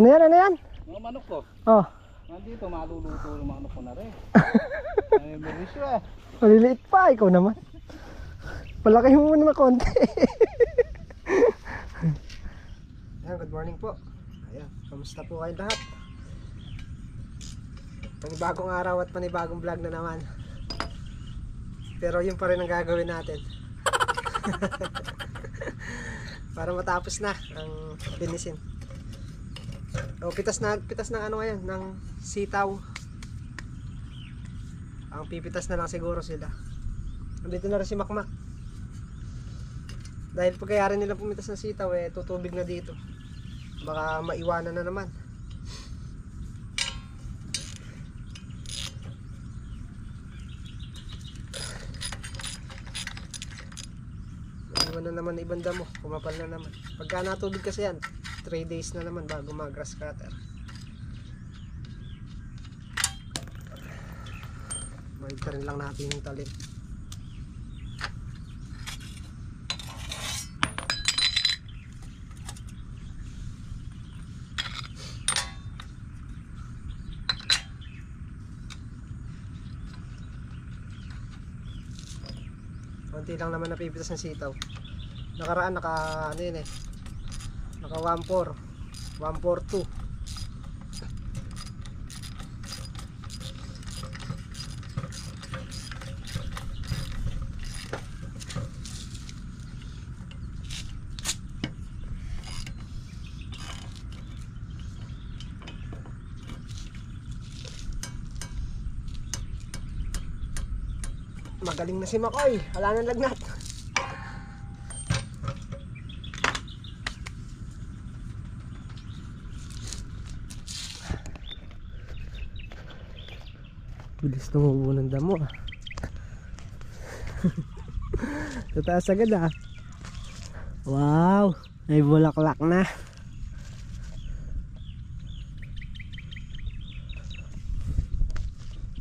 Ano yan, ano yan? Mga manok ko. Oh, Nandito, maluluto yung manok ko na rin. Ay, merisyo ah. maliliit pa, ikaw naman. Palaki mo muna na konti. Ayan, good morning po. Ayan, kamusta po kayo lahat? Panibagong araw at panibagong vlog na naman. Pero yun pa rin ang gagawin natin. Para matapos na ang finisin. O, pitas na, pitas ng ano ngayon, ng sitaw. Ang pipitas na lang siguro sila. Nandito na rin si Makmak. Dahil pagkayari nila pumitas ng sitaw, eh, tutubig na dito. Baka maiwanan na naman. Iwan na naman ibang damo, kumapal na naman. Pagka natubig kasi yan, 3 days na naman bago mag grass cutter. Balik rin lang natin yung talim. Konti lang naman napipitas ng sitaw. Nakaraan naka ano yun eh. Naka 1.4. 1.42. Magaling na si Makoy. Wala nang lagnat. Bilis tumubo ng damo ah. Tataas agad ah. Wow! May bulaklak na.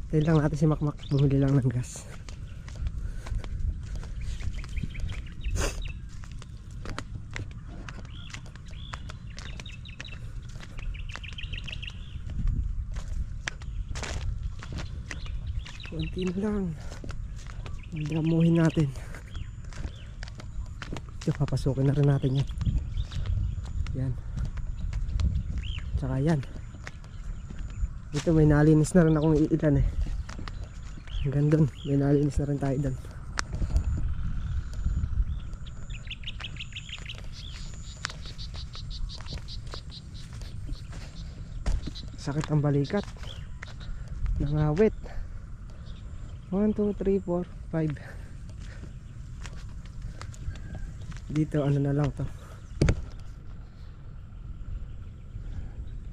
Tayo lang natin si Makmak. Bumili lang ng gas. Kunti na lang. Damuhin natin. Ito, papasukin na rin natin yan. Yan. Tsaka yan. Ito may nalinis na rin akong iilan eh. Hanggang doon, may nalinis na rin tayo doon. Sakit ang balikat. Nangawit. 1, 2, 3, 4, 5 Dito ano na lang to.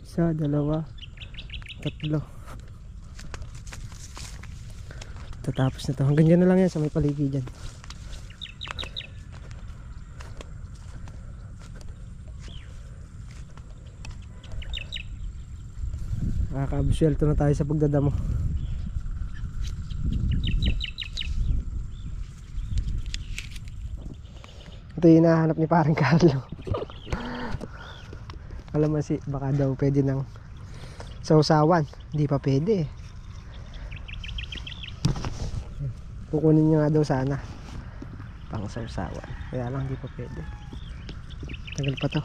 Isa, dalawa Tatlo. Tatapos na to. Hanggang dyan na lang yan sa may paligid dyan. Nakaka-absuelto na tayo sa pagdadamo Ito yung hinahanap ni parang Carlo. Alam mo si, baka daw pwede ng sausawan. Hindi pa pwede eh. Kukunin niya nga daw sana. Pang sausawan. Kaya lang hindi pa pwede. Tagal pa to.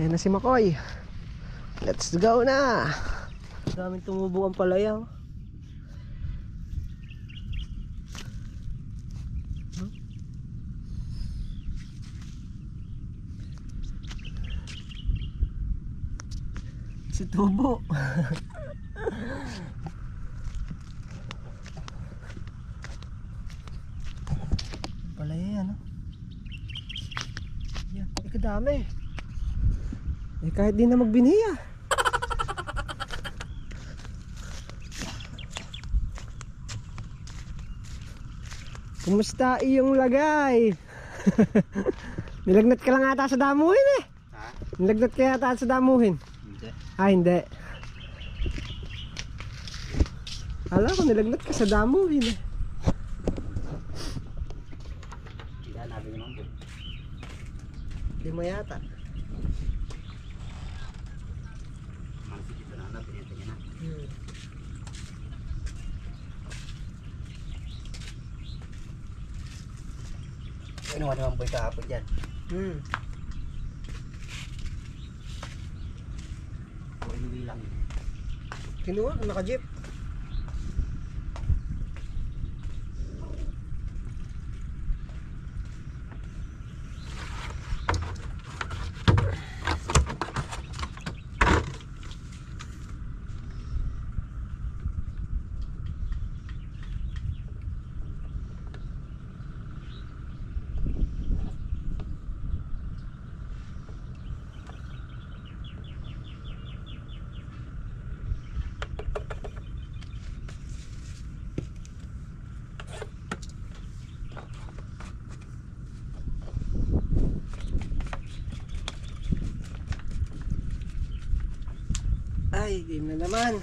Ayan na si Makoy. Let's go na! Daming tumubo ang palaya. Tubo. Palaya yan, no? Yan, ay kadami. Eh kahit di na magbiniya. Kumusta iyong lagay? Nilagnat ka lang ata sa damuhin eh. Ha? Nilagnat ka ata sa damuhin. Ah, hindi. Alam ko, nilagnat ka sa damo. Yun eh. Lima yata. Hmm. Ano naman po ito ako dyan? Hmm. Kinuha, naka-jeep. Ay, game na naman.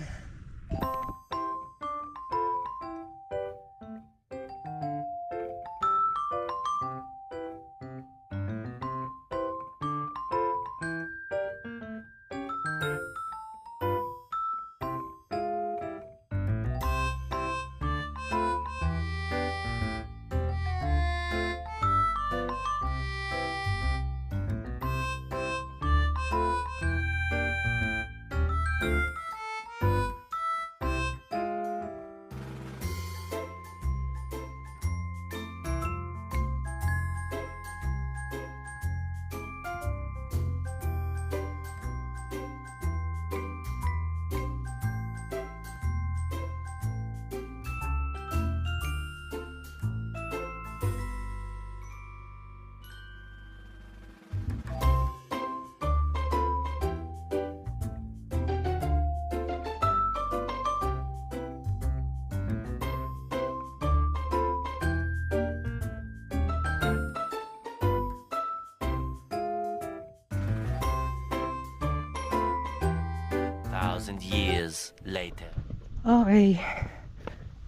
Thousand years later. Okay.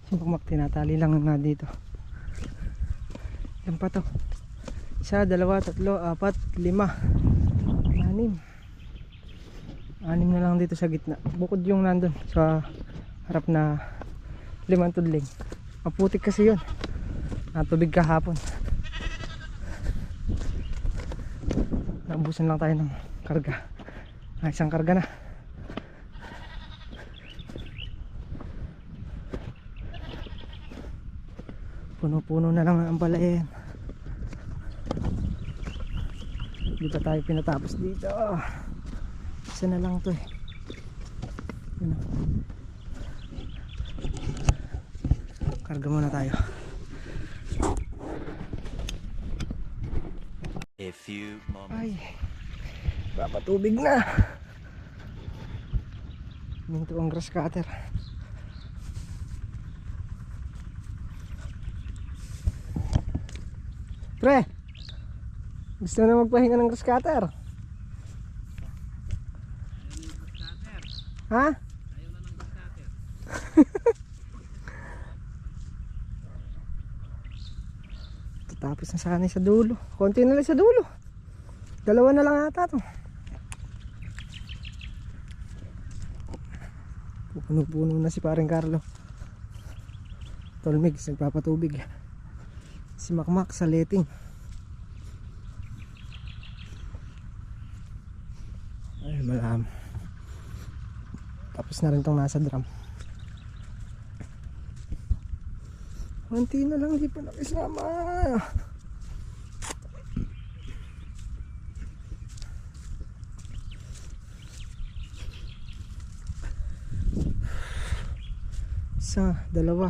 Sumpagmak, tinatali lang nga dito. Yan pa to. Isa, dalawa, tatlo, apat, lima. Anim. Anim na lang dito sa gitna. Bukod yung nandun sa harap na limang tudling. Maputik kasi yun. Natubig kahapon. Naubusan lang tayo ng karga. Ah, isang karga na. Puno-puno na lang ang palayan. Hindi pa tayo pinatapos dito. Isa na lang to eh. Yun o. Karga muna tayo. A few moments. Ay. Papatubig na. Minto ang grass cutter. Pre. Gusto na magpahinga ng grass cutter. Ha? Tapos na sana sa dulo. Konti na lang sa dulo. Dalawa na lang ata to. Pupuno-puno na si paring Carlo. Tolmig, nagpapatubig. Si Makmak sa letting. Ay, malam. Tapos na rin tong nasa drum. Konti na lang, di pa nakisama. Isa, dalawa.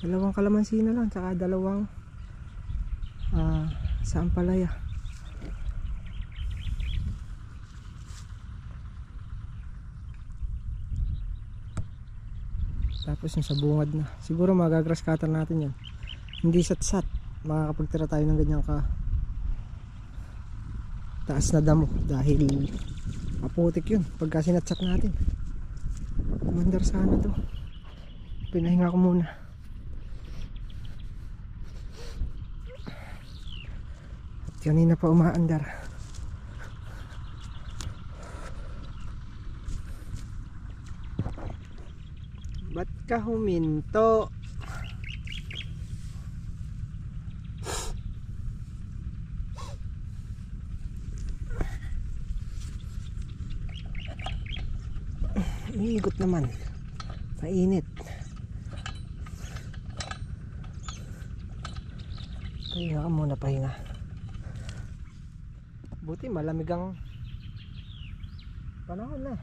Dalawang kalamansi na lang, tsaka dalawang ah, saampalaya. Tapos yung sa bungad na. Siguro magagrass cutter natin yan. Hindi sat-sat. Makakapagtira tayo ng ganyan ka taas na damo dahil maputik yun pagka sinatsat natin. Mandar sana to. Pinahinga ko muna. kanina pa umaandar. Ba't ka huminto? Umiigot naman. Mainit. Kaya ka muna pahinga. Buti malamig ang panahon na.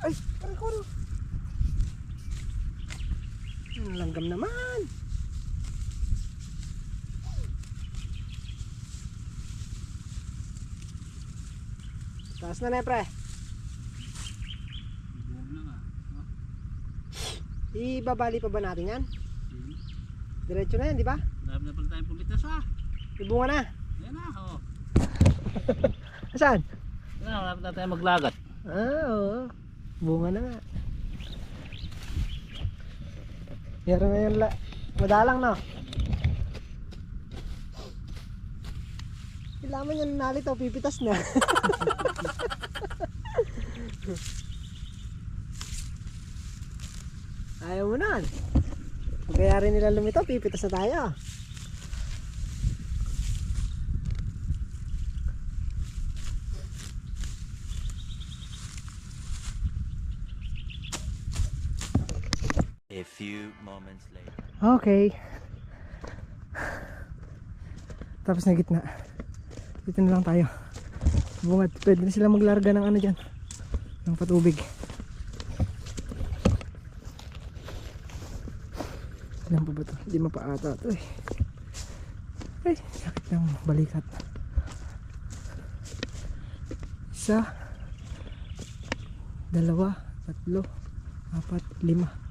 Ay! Aray ko! Ang langgam naman! Taas na na, pre. Ibabali pa ba natin yan? Diretso na yan, di ba? Marami na pala tayong pumitas ah. Ibunga na. Ayan na, oh. Saan? Ayan na, marami na maglagat. Ah, oo. Bunga na nga. Meron na yung la... Madalang no? Kailangan yung nalito, pipitas na. Ayaw mo nun. Kaya rin nila lumito, pipitas na tayo. A few moments later. Okay. Tapos na gitna. Dito na lang tayo. Bungad. Pwede na sila maglarga ng ano dyan. Ng patubig. Ilan pa ba ito? Hindi mapaata ito eh. Ay, sakit ng balikat. Isa. Dalawa. Tatlo. Apat. Lima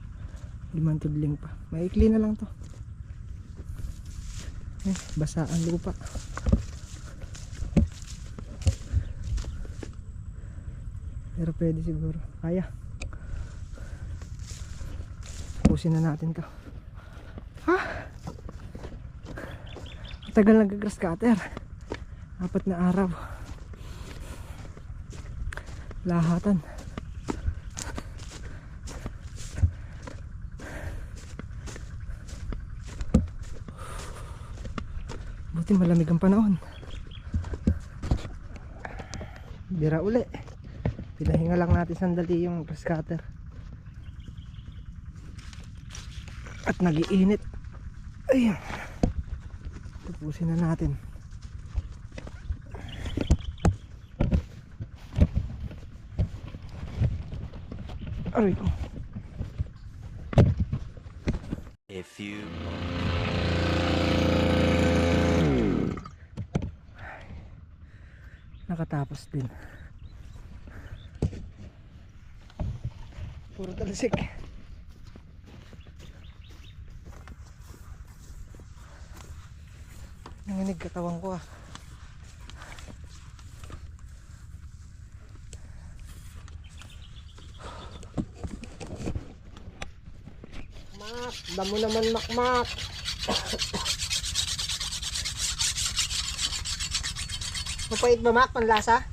limang tudling pa. Maikli na lang to. Eh, basa ang lupa. Pero pwede siguro. Kaya. Pusin na natin to ha? Tagal nag-grass cutter. Apat na araw. Lahatan Buti malamig ang panahon. Bira uli. Pinahinga lang natin sandali yung grass cutter. At nagiinit. Ayun. Tapusin na natin. Aray ko. A few moments. Nakatapos din. Puro talsik. Nanginig katawan ko ah. Mak, damo naman makmak. Mapait ba mak, panlasa?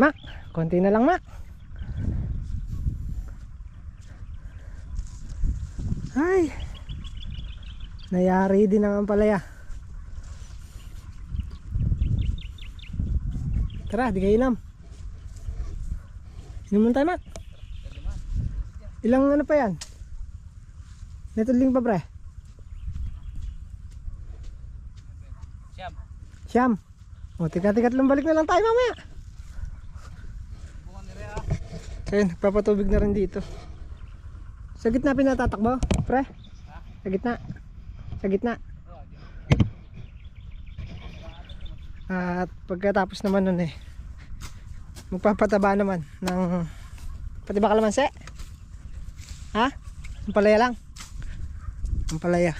Ayan, Mac. Konti na lang, Mac. Ay. Nayari din ang ampalaya. Tara, di kayo ilam. Inuman tayo, Mac. Ilang ano pa yan? Netodling pa, pre? Siyam. Siyam. O, tikat-tikat lang balik na lang tayo mamaya. Ayun, nagpapatubig na rin dito. Sa gitna pinatatakbo, pre? Sa gitna. Sa gitna. At pagkatapos naman nun eh, magpapataba naman ng, pati ba kalamansi? Ha? Ang palaya lang. Ang palaya.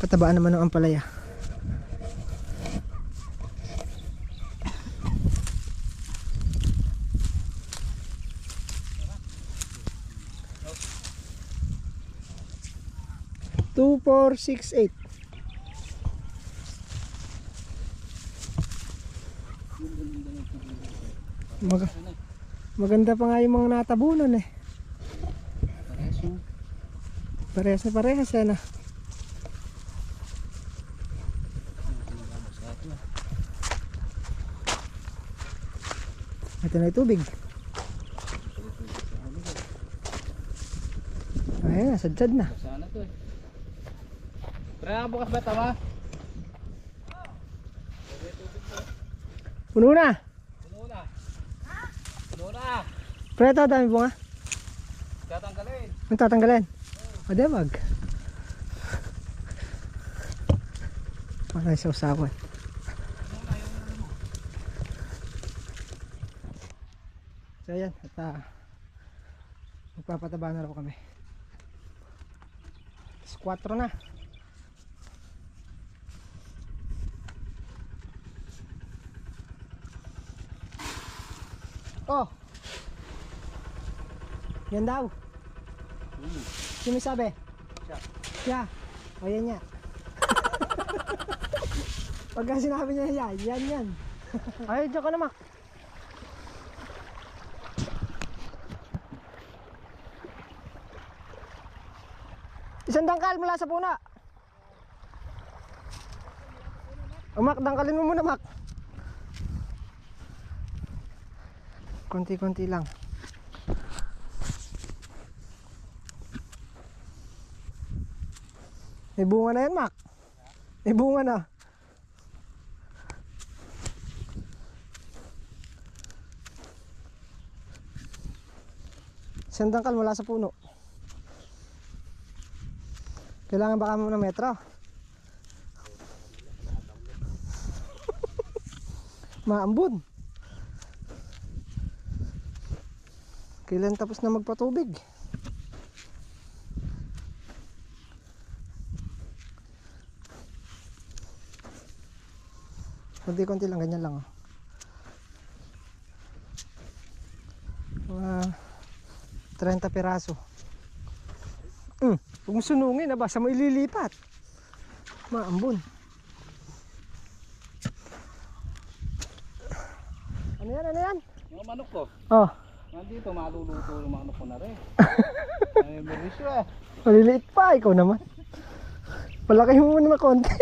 Patabaan naman ng ampalaya. Four, six, eight. Mag maganda pa nga yung mga natabunan eh. Parehas na parehas yan ah. Ito na yung tubig. Ayan na, sadsad na. Sana to eh. Pre, bukas ba tama? Puno na. Puno na. Puno na. Pre, ito, dami bunga. Tatanggalin. Ang tatanggalin. O, di wag. Para sa usapan. So, ayan. At uh, magpapataba na raw kami. 4 na. Oh! Yan daw. Sino may sabi? Siya. Siya. O yan niya. Pagka sinabi niya yan, yan yan. Ay, diyan ka na, Mac. Isang dangkal mula sa puna. O, Mac, dangkalin mo muna, Mac. Konti-konti lang. May bunga na yan, Mac. May bunga na. Isang dangkal mula sa puno. Kailangan baka mo ng metro. Maambun. Kailan tapos na magpatubig? Konti-konti lang, ganyan lang. Mga 30 piraso. Mm, mo sunungin, basta mo ililipat. Maambon. Ano yan, ano yan? Mga manok ko. Oh, Nandito, maluluto yung manok ko na rin. Ay, merisyo ah. maliliit pa, ikaw naman. Palaki mo muna na konti.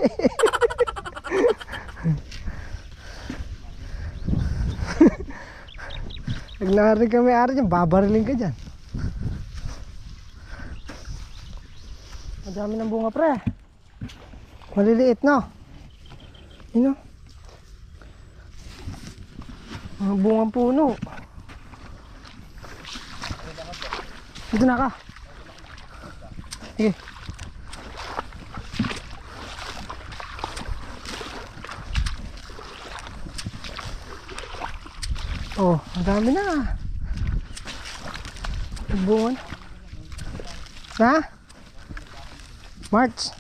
Pag narinig kami ari dyan, babariling ka dyan. Madami ng bunga pre. Maliliit no? Yun no? Mga bungang puno. Dito na ka. Sige. Oh, ang dami na. Bunga. Ha? March.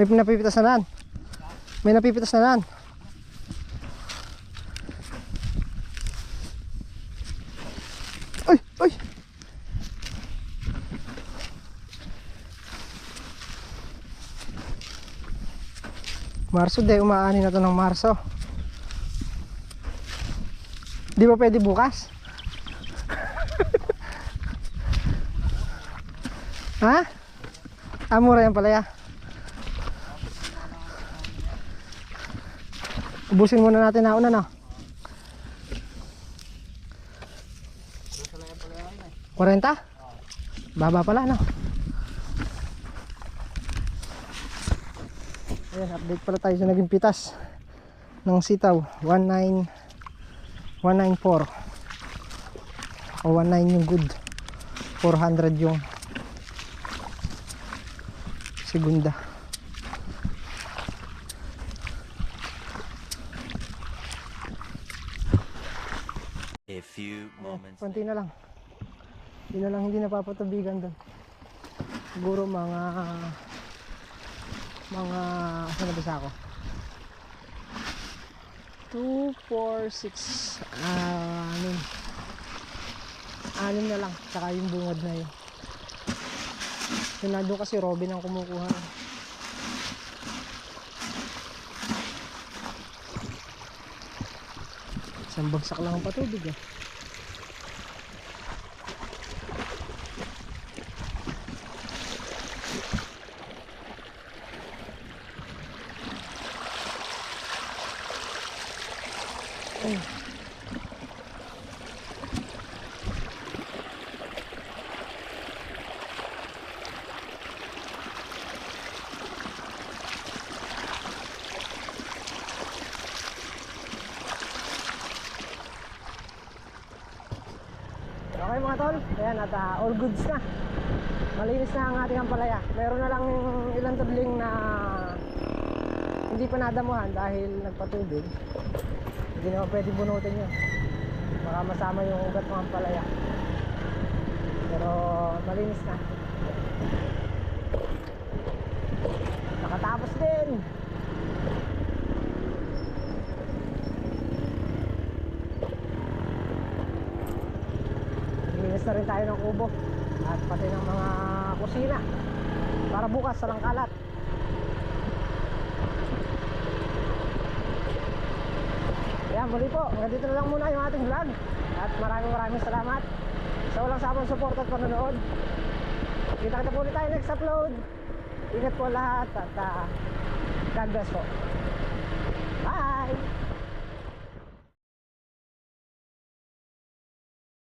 May napipitas na nan. May napipitas na nan. Ay, ay. Marso de, umaani na to ng Marso. Di ba pwede bukas? ha? Ah, mura yan pala ya. Ubusin muna natin na una no. Kwarenta? Baba pala no. Update pala tayo sa naging pitas ng sitaw. 19 194 o 19 yung good. 400 yung segunda. A few moments konti na lang. Hindi na lang hindi napapatubigan doon siguro mga mga saan na ba ako? 2, 4, 6 ah, anim. Anim na lang tsaka yung bungad na yun. Yun kasi Robin ang kumukuha. Isang bagsak lang ang patubig eh Okay tol, ayan at ah, all goods na. Malinis na ang ating ampalaya. Meron na lang ilang tudling na hindi pa nadamuhan dahil nagpatubig. Hindi naman pwede bunutin yun. Baka masama yung ugat ng ampalaya. Pero malinis na. Nakatapos din. Linis na rin tayo ng kubo at pati ng mga kusina para bukas sa kalat. Yan, muli po. Hanggang na lang muna yung ating vlog. At maraming maraming salamat sa walang sabang support at panonood. Kita kita po ulit tayo next upload. Ingat po lahat at uh, God bless po. Bye!